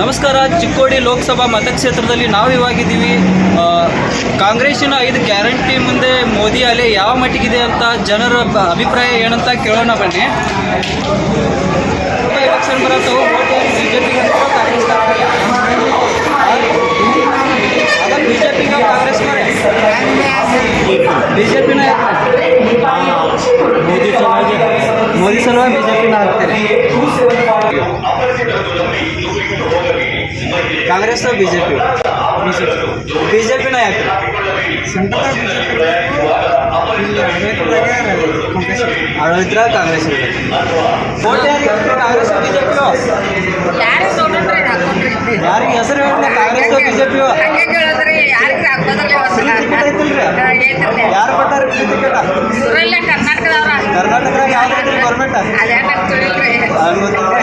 ನಮಸ್ಕಾರ. ಚಿಕ್ಕೋಡಿ ಲೋಕಸಭಾ ಮತಕ್ಷೇತ್ರದಲ್ಲಿ ನಾವು ಇವಾಗಿದ್ದೀವಿ. ಇದ್ದೀವಿ ಕಾಂಗ್ರೆಸ್ಸಿನ ಐದು ಗ್ಯಾರಂಟಿ ಮುಂದೆ ಮೋದಿ ಅಲೆ ಯಾವ ಮಟ್ಟಿಗಿದೆ ಅಂತ ಜನರ ಅಭಿಪ್ರಾಯ ಏನಂತ ಕೇಳೋಣ ಬನ್ನಿ. ಎಲೆಕ್ಷನ್ ಬಿಜೆಪಿಗೆ ಕಾಂಗ್ರೆಸ್ ಬಿಜೆಪಿನ ಮೋದಿ ಸಲುವಾಗಿ. ಮೋದಿ ಸಲುವಾಗಿ ಬಿಜೆಪಿನ ಹಾಕ್ತಾರೆ ಕಾಂಗ್ರೆಸ್ ಬಿಜೆಪಿ ಯಾಕೆ? ನೋಡ್ರಿ ಹಾಕೊಂಡ್ರಿ? ಯಾರಿಗೆ ಹೆಸರು ಹೇಳಿಲ್ಲ ಕಾಂಗ್ರೆಸ್ ಬಿಜೆಪಿ ಹಂಗೆ ಕೇಳಿದ್ರಿ ಯಾರಿಗೆ ಹಾಕೋದ್ರಲ್ಲಿ ಫ್ರೀ ಕಾಂಗ್ರೆಸ್ ಐತಿರ್ಲಿ ಯಾರು ಕೊಟ್ಟಾರ ಕರ್ನಾಟಕದಾಗ ಯಾವ್ದು ಗೌರ್ಮೆಂಟ್ ಗೌರ್ಮೆಂಟ್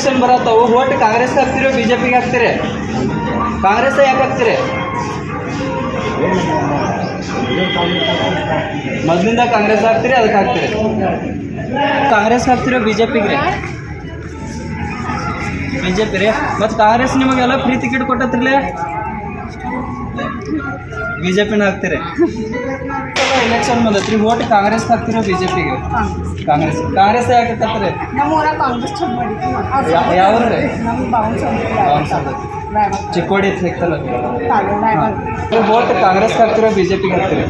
ಎಲೆಕ್ಷನ್ ಬರತ್ತವು ಓಟ್ ಕಾಂಗ್ರೆಸ್ ಹಾಕ್ತಿರೋ ಬಿಜೆಪಿಗೆ ಹಾಕ್ತೀರಿ? ಕಾಂಗ್ರೆಸ್ ಯಾಕೆ ಹಾಕ್ತೀರಿ? ಮೊದಲಿಂದ ಕಾಂಗ್ರೆಸ್ ಹಾಕ್ತೀರಿ, ಅದಕ್ಕೆ ಹಾಕ್ತೀರಿ? ಕಾಂಗ್ರೆಸ್ ಹಾಕ್ತಿರೋ ಬಿಜೆಪಿಗೆ ಬಿಜೆಪಿ ರೀ? ಮತ್ತು ಕಾಂಗ್ರೆಸ್ ನಿಮಗೆಲ್ಲ ಫ್ರೀ ಟಿಕೆಟ್ ಕೊಟ್ಟತ್ರಿಲೇ ಬಿಜೆಪಿನ ಹಾಕ್ತೀರಿ? ಎಲೆಕ್ಷನ್ ಬಂದತ್ರಿ ಓಟ್ ಕಾಂಗ್ರೆಸ್ ಹಾಕ್ತಿರೋ ಬಿಜೆಪಿಗೆ? ಕಾಂಗ್ರೆಸ್ ಕಾಂಗ್ರೆಸ್ ಯಾಕೆ ಯಾವ ಚಿಕ್ಕೋಡಿ ಸಿಗ್ತಲ್ಲ ಓಟ್ ಕಾಂಗ್ರೆಸ್ ಹಾಕ್ತಿರೋ ಬಿಜೆಪಿಗೆ ಹಾಕ್ತೀರಿ?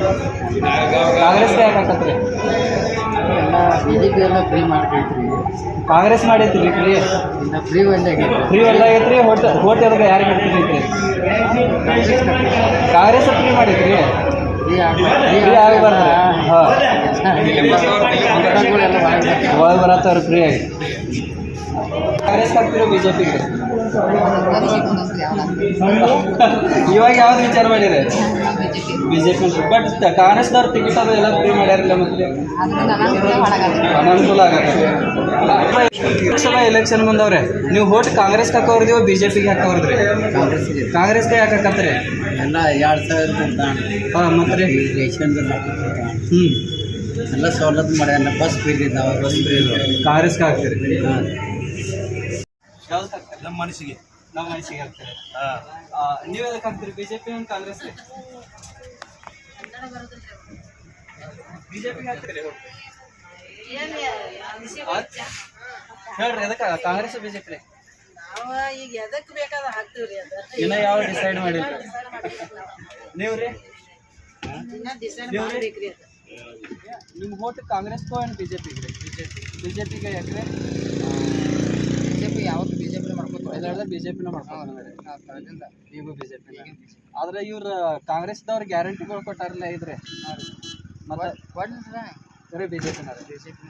ಕಾಂಗ್ರೆಸ್ ಯಾಕೆ ಹಾಕತ್ರಿ ಬಿಜೆಪಿ ಎಲ್ಲ ಫ್ರೀ ಮಾಡ್ತೈತ್ರಿ ಕಾಂಗ್ರೆಸ್ ಮಾಡೈತ್ರಿ ಫ್ರೀ ಇನ್ನ ಫ್ರೀ ಒಂದೇ ಆಗೈತ್ರಿ ಫ್ರೀ ಎಲ್ಲ ಆಗೈತ್ರಿ ಓಟ್ ಓಟ್ ಯಾವಾಗ ಯಾರಿಗೆ ಹಾಕ್ತಿರ್ೈತ್ರಿ ಕಾಂಗ್ರೆಸ್ ಫ್ರೀ ಮಾಡೈತ್ರಿ ಫ್ರೀ ಆಗಬಾರ್ದು. ಹಾಂ. ಒಳಗೆ ಬರತ್ತವ್ರು ಫ್ರೀ ಆಗಿ ಕಾಂಗ್ರೆಸ್ ಮಾಡ್ತಿರೋ ಬಿಜೆಪಿಗೆ ಇವಾಗ ಯಾವ್ದು ವಿಚಾರ ಮಾಡಿದ್ರೆ ಬಿಜೆಪಿ ಬಟ್ ಕಾಂಗ್ರೆಸ್ದವ್ರು ಟಿಕೆಟ್ ಅದು ಎಲ್ಲ ಫ್ರೀ ಮಾಡ್ಯಾರಿಲ್ಲ ಮತ್ತೆ? ಅನಾನುಕೂಲ ಆಗತ್ತೆ. ಎಲೆಕ್ಷನ್ ಬಂದವ್ರೆ ನೀವು ವೋಟ್ ಕಾಂಗ್ರೆಸ್ ಹಾಕೋರ್ದಿವ ಬಿಜೆಪಿಗೆ ಹಾಕೋರ್ದ್ರಿ ಕಾಂಗ್ರೆಸ್ಗೆ ಕಾಂಗ್ರೆಸ್ಗೆ ಯಾಕೆ ಹಾಕತ್ರಿ ಎಲ್ಲ ಎರಡು ಸಾವಿರದ ಹಾಂ ಮತ್ತೆ ಹ್ಞೂ ಎಲ್ಲ ಸವಲತ್ತು ಮಾಡ್ಯಾರ ಬಸ್ ಫ್ರೀ ಇದ್ದಾವೆ ಬಸ್ ಫ್ರೀ ಕಾಂಗ್ರೆಸ್ಗೆ ಹಾಕ್ತೀರಿ? ಹಾಂ. ಯಾವ್ದು? ಹಾಕ್ತೀರಿ ನಮ್ಮ ಮನಸ್ಸಿಗೆ. ನಮ್ಮ ಮನಸ್ಸಿಗೆ ಹಾಕ್ತೀರಿ ನೀವು ಎದಕ್ಕೆ ಹಾಕ್ತೀರಿ? ಬಿಜೆಪಿ ಅಂತ ಕಾಂಗ್ರೆಸ್ ಬಿಜೆಪಿಗೆ ಹಾಕ್ತೀರಿ? ಹೇಳ್ರಿ ಎದಕ್ಕೆ? ಕಾಂಗ್ರೆಸ್ ಬಿಜೆಪಿ? ಈಗ ಎದಕ್ಕೆ ಬೇಕಾದ ಹಾಕ್ತೀವ್ರಿ ಅದ. ಇನ್ನ ಯಾವ ಡಿಸೈಡ್ ಮಾಡಿಲ್ಲ. ನೀವ್ರಿ? ನಿಮ್ಗೆ ಓಟ್ ಕಾಂಗ್ರೆಸ್ಗೂ ಏನು ಬಿಜೆಪಿಗೆ? ಬಿಜೆಪಿ ಬಿಜೆಪಿಗೆ ಯಾಕ್ರೆ? ಬಿಜೆಪಿ ಯಾವತ್ತು ಬಿಜೆಪಿ ಮಾಡ್ಕೋತಾರೆ ಎಲ್ಲ ಬಿಜೆಪಿನ ಮಾಡ್ಕೊಂಡ್ರೆ ಜೆ ಪಿ ಆದ್ರೆ ಇವ್ರು ಕಾಂಗ್ರೆಸ್ದವ್ರು ಗ್ಯಾರಂಟಿಗಳು ಕೊಟ್ಟಾರಲ್ಲ ಇದ್ರೆ. ಮತ್ತೆ ಕೊಡ್ಲಿಲ್ಲ ಬರೀ ಬಿಜೆಪಿನ ಬಿಜೆಪಿ